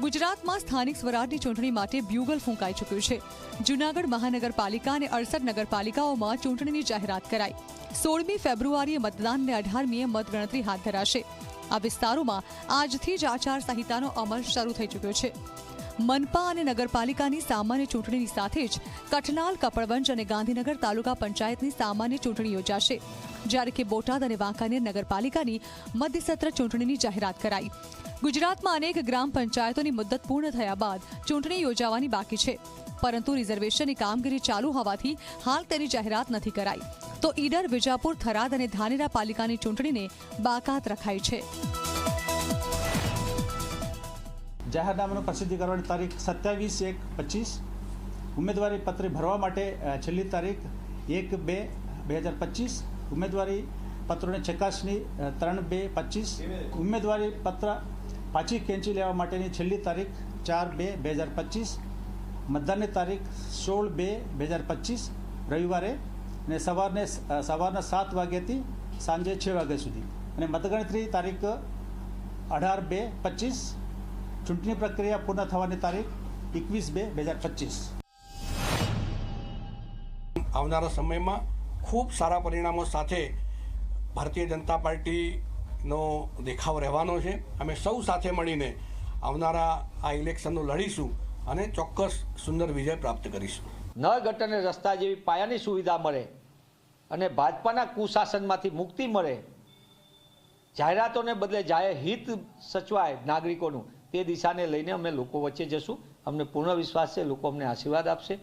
ગુજરાતમાં સ્થાનિક સ્વરાજની ચૂંટણી માટે બ્યુગલ ફૂંકાઈ ચૂક્યું છે. જૂનાગઢ મહાનગરપાલિકા અને અડસઠ નગરપાલિકાઓમાં ચૂંટણીની જાહેરાત કરાઈ. સોળમી ફેબ્રુઆરીએ મતદાન અને અઢારમીએ મતગણતરી હાથ ધરાશે. આ વિસ્તારોમાં આજથી જ આચારસંહિતાનો અમલ શરૂ થઈ ચૂક્યો છે. મનપા અને નગરપાલિકાની સામાન્ય ચૂંટણીની સાથે જ કઠનાલ, કપડવંજ અને ગાંધીનગર તાલુકા પંચાયતની સામાન્ય ચૂંટણી યોજાશે, જ્યારે કે બોટાદ અને વાંકાનેર નગરપાલિકાની મધ્યસત્ર ચૂંટણીની જાહેરાત કરાઈ. ગુજરાતમાં અનેક ગ્રામ પંચાયતોની મુદ્દત પૂર્ણ થયા બાદ ચૂંટણી યોજાવાની બાકી છે, પરંતુ રિઝર્વેશનની કામગીરી ચાલુ હોવાથી હાલ તેની જાહેરાત નથી કરાઈ. તો ઈડર, વિજાપુર, થરાદ અને ધાનેરા પાલિકાની ચૂંટણીને બાકાત રખાઈ છે. જાહેરનામાનું પ્રસિદ્ધિ કરવાની તારીખ સત્યાવીસ એક પચીસ. ઉમેદવારી પત્ર ભરવા માટે છેલ્લી તારીખ એક બે બે હજાર પચીસ. ઉમેદવારી પત્રોની ચકાસણી ત્રણ બે પચીસ. ઉમેદવારી પત્ર પાછી ખેંચી લેવા માટેની છેલ્લી તારીખ ચાર બે બે હજાર પચીસ. મતદાનની તારીખ સોળ બે બે હજાર પચીસ, રવિવારે અને સવારને સવારના સાત વાગ્યાથી સાંજે છ વાગ્યા સુધી. અને મતગણતરી તારીખ અઢાર બે પચીસ. ચૂંટણી પ્રક્રિયા પૂર્ણ થવાની તારીખ એકવીસ બે બે હજાર પચીસ. આવનારા સમયમાં ખૂબ સારા પરિણામો સાથે ભારતીય જનતા પાર્ટીનો દેખાવ રહેવાનો છે. અમે સૌ સાથે મળીને આવનારા આ ઇલેક્શનનું લડીશું અને ચોક્કસ સુંદર વિજય પ્રાપ્ત કરીશું. નળ ગટર અને રસ્તા જેવી પાયાની સુવિધા મળે અને ભાજપાના કુશાસનમાંથી મુક્તિ મળે. જાહેરાતોને બદલે જાહેર હિત સચવાય નાગરિકોનું. તે દિશાને લઈને અમે લોકો વચ્ચે જશું. અમને પૂર્ણ વિશ્વાસ છે, લોકો અમને આશીર્વાદ આપશે.